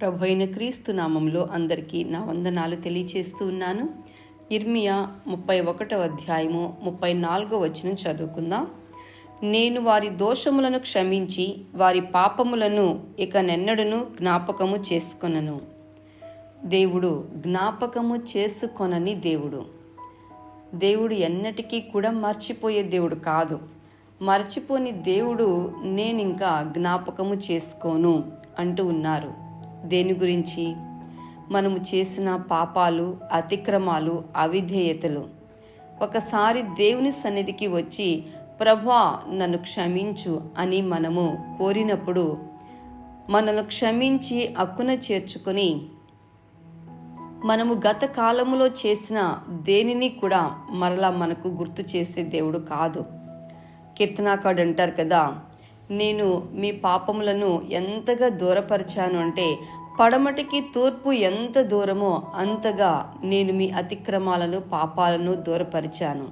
ప్రభు అయిన క్రీస్తు నామంలో అందరికీ నా వందనాలు తెలియచేస్తూ ఉన్నాను. ఇర్మియా ముప్పై ఒకటవ అధ్యాయము ముప్పై నాలుగో వచ్చిన చదువుకుందాం. నేను వారి దోషములను క్షమించి వారి పాపములను ఇక నెన్నడును జ్ఞాపకము చేసుకొనను. దేవుడు జ్ఞాపకము చేసుకొనని దేవుడు. దేవుడు ఎన్నటికీ కూడా మర్చిపోయే దేవుడు కాదు. మర్చిపోని దేవుడు నేను ఇంకా జ్ఞాపకము చేసుకోను అంటూ ఉన్నారు. దేని గురించి? మనము చేసిన పాపాలు అతిక్రమాలు అవిధేయతలు. ఒకసారి దేవుని సన్నిధికి వచ్చి ప్రభా నన్ను క్షమించు అని మనము కోరినప్పుడు మనను క్షమించి అక్కున చేర్చుకొని మనము గత కాలములో చేసిన దేనిని కూడా మరలా మనకు గుర్తు చేసే దేవుడు కాదు. కీర్తనాకాడు అంటారు కదా నేను మీ పాపములను ఎంతగా దూరపరిచాను అంటే పడమటికి తూర్పు ఎంత దూరమో అంతగా నేను మీ అతిక్రమాలను పాపాలను దూరపరిచాను.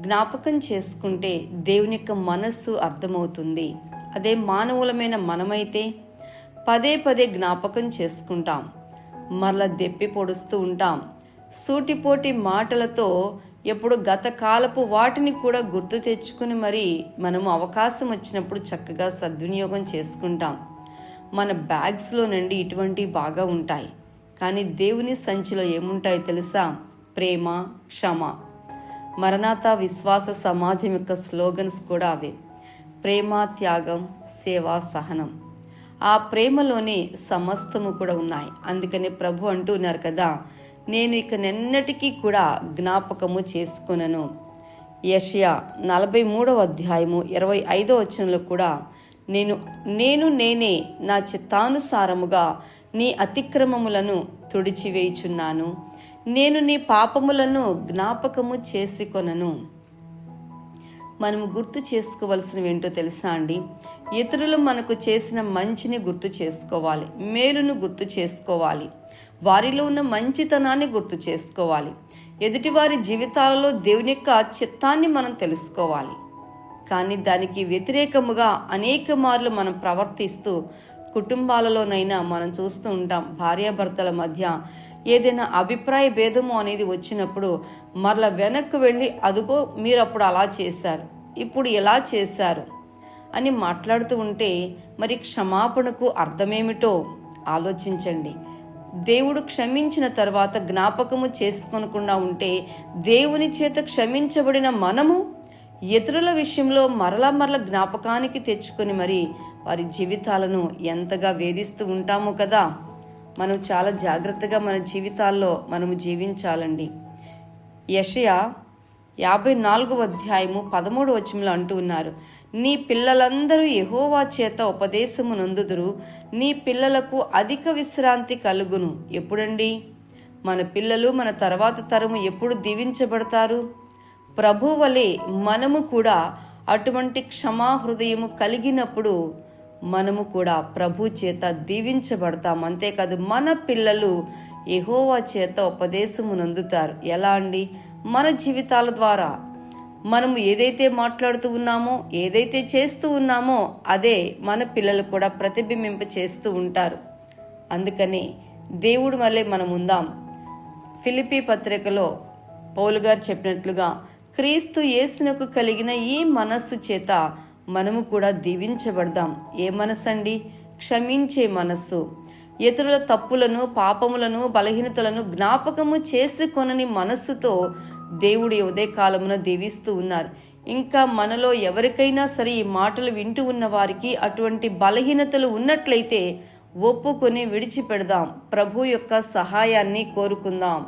జ్ఞాపకం చేసుకుంటే దేవుని యొక్క మనస్సు అర్థమవుతుంది. అదే మానవులమైన మనమైతే పదే పదే జ్ఞాపకం చేసుకుంటాం. మరలా దెప్పి పొడుస్తూ ఉంటాం. సూటిపోటి మాటలతో ఎప్పుడు గత కాలపు వాటిని కూడా గుర్తు తెచ్చుకుని మరి మనము అవకాశం వచ్చినప్పుడు చక్కగా సద్వినియోగం చేసుకుంటాం. మన బ్యాగ్స్లో నుండి ఇటువంటివి బాగా ఉంటాయి. కానీ దేవుని సంచిలో ఏముంటాయో తెలుసా? ప్రేమ క్షమ. మరణాత విశ్వాస సమాజం యొక్క స్లోగన్స్ కూడా అవే. ప్రేమ త్యాగం సేవ సహనం. ఆ ప్రేమలోనే సమస్తము కూడా ఉన్నాయి. అందుకని ప్రభు అంటున్నారు కదా నేను ఇక నిన్నటికీ కూడా జ్ఞాపకము చేసుకునను. యషయా నలభై మూడవ అధ్యాయము ఇరవై ఐదో వచనంలో కూడా నేను నేను నేనే నా చిత్తానుసారముగా నీ అతిక్రమములను తుడిచివేయుచున్నాను. నేను నీ పాపములను జ్ఞాపకము చేసుకొనను. మనము గుర్తు చేసుకోవలసినవి ఏంటో తెలుసా అండి? ఇతరులు మనకు చేసిన మంచిని గుర్తు చేసుకోవాలి మేలును గుర్తు చేసుకోవాలి. వారిలో ఉన్న మంచితనాన్ని గుర్తు చేసుకోవాలి. ఎదుటివారి జీవితాలలో దేవుని యొక్క చిత్తాన్ని మనం తెలుసుకోవాలి. కానీ దానికి వ్యతిరేకముగా అనేక మార్లు మనం ప్రవర్తిస్తూ కుటుంబాలలోనైనా మనం చూస్తూ ఉంటాం భార్యాభర్తల మధ్య ఏదైనా అభిప్రాయ భేదము అనేది వచ్చినప్పుడు మరల వెనక్కి వెళ్ళి అదుగో మీరు అప్పుడు అలా చేశారు ఇప్పుడు ఎలా చేశారు అని మాట్లాడుతూ ఉంటే మరి క్షమాపణకు అర్థమేమిటో ఆలోచించండి. దేవుడు క్షమించిన తర్వాత జ్ఞాపకము చేసుకొనకుండా ఉంటే దేవుని చేత క్షమించబడిన మనము ఇతరుల విషయంలో మరలా మరల జ్ఞాపకానికి తెచ్చుకొని మరి వారి జీవితాలను ఎంతగా వేధిస్తూ ఉంటామో కదా. మనం చాలా జాగ్రత్తగా మన జీవితాల్లో మనము జీవించాలండి. యషయ యాభై నాలుగవ అధ్యాయము పదమూడు వచనంలో అంటూ ఉన్నారు. నీ పిల్లలందరూ యహోవా చేత ఉపదేశము నందుదురు నీ పిల్లలకు అధిక విశ్రాంతి కలుగును. ఎప్పుడండి? మన పిల్లలు మన తర్వాత తరము ఎప్పుడు దీవించబడతారు? ప్రభు వలె మనము కూడా అటువంటి క్షమా హృదయము కలిగినప్పుడు మనము కూడా ప్రభు చేత దీవించబడతాం. అంతేకాదు మన పిల్లలు ఎహోవా చేత ఉపదేశము నందుతారు ఎలా అండి? మన జీవితాల ద్వారా మనము ఏదైతే మాట్లాడుతూ ఉన్నామో ఏదైతే చేస్తూ ఉన్నామో అదే మన పిల్లలు కూడా ప్రతిబింబింప చేస్తూ ఉంటారు. అందుకని దేవుడు వల్లే మనం ఉందాం. ఫిలిపి పత్రికలో పౌలు గారు చెప్పినట్లుగా క్రీస్తు యేసునకు కలిగిన ఈ మనస్సు చేత మనము కూడా దీవించబడదాం. ఏ మనస్సు అండి క్షమించే మనస్సు. ఇతరుల తప్పులను పాపములను బలహీనతలను జ్ఞాపకము చేసుకొనని మనస్సుతో దేవుడి ఉదయ కాలమున దీవిస్తూ ఉన్నారు. ఇంకా మనలో ఎవరికైనా సరే ఈ మాటలు వింటూ ఉన్న వారికి అటువంటి బలహీనతలు ఉన్నట్లయితే ఒప్పుకొని విడిచిపెడదాం. ప్రభు యొక్క సహాయాన్ని కోరుకుందాం.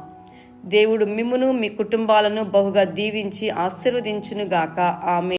దేవుడు మిమ్మును మీ కుటుంబాలను బహుగా దీవించి ఆశీర్వదించునుగాక. ఆమె